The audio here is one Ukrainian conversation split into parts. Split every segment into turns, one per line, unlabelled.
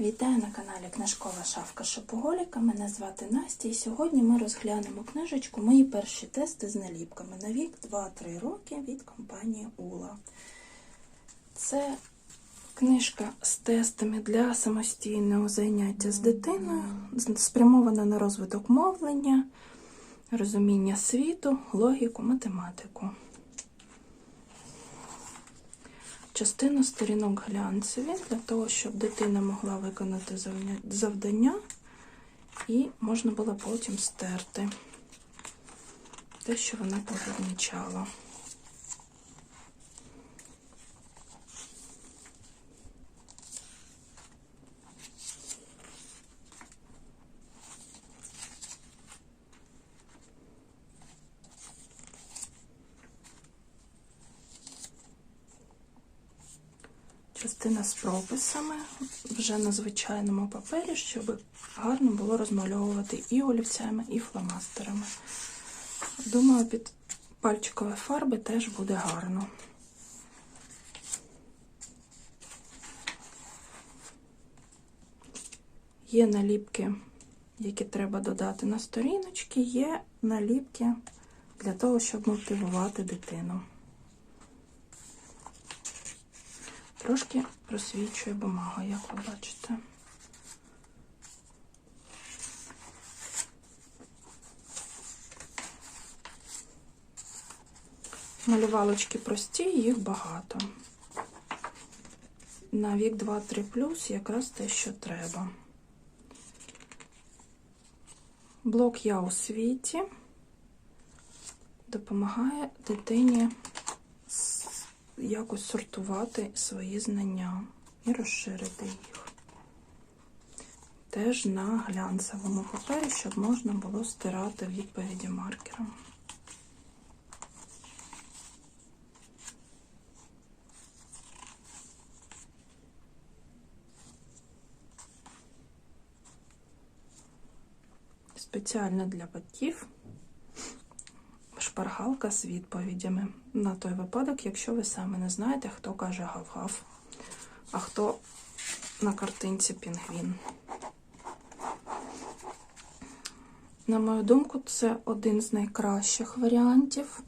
Вітаю на каналі Книжкова Шафка Шопоголіка. Мене звати Настя, і сьогодні ми розглянемо книжечку Мої перші тести з наліпками на вік 2-3 роки від компанії Ула. Це книжка з тестами для самостійного заняття з дитиною, спрямована на розвиток мовлення, розуміння світу, логіку, математику. Частина сторінок глянцеві для того, щоб дитина могла виконати завдання і можна було потім стерти те, що вона повідмічала. Частина з прописами вже на звичайному папері, щоб гарно було розмальовувати і олівцями, і фломастерами. Думаю, під пальчикові фарби теж буде гарно. Є наліпки, які треба додати на сторіночки, є наліпки для того, щоб мотивувати дитину. Трошки просвічує бумага, як ви бачите. Малювалочки прості, їх багато. На вік 2-3 плюс якраз те, що треба. Блок Я у світі допомагає дитині якось сортувати свої знання і розширити їх. Теж на глянцевому папері, щоб можна було стирати відповіді маркером. Спеціально для батьків шпаргалка з відповідями на той випадок, якщо ви саме не знаєте, хто каже гав-гав, а хто на картинці пінгвін. На мою думку, це один з найкращих варіантів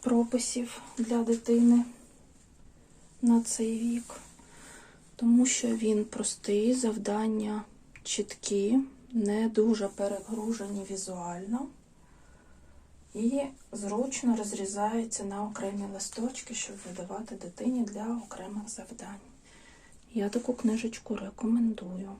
прописів для дитини на цей вік, тому що він простий, завдання чіткі, не дуже перегружені візуально і зручно розрізається на окремі листочки, щоб видавати дитині для окремих завдань. Я таку книжечку рекомендую.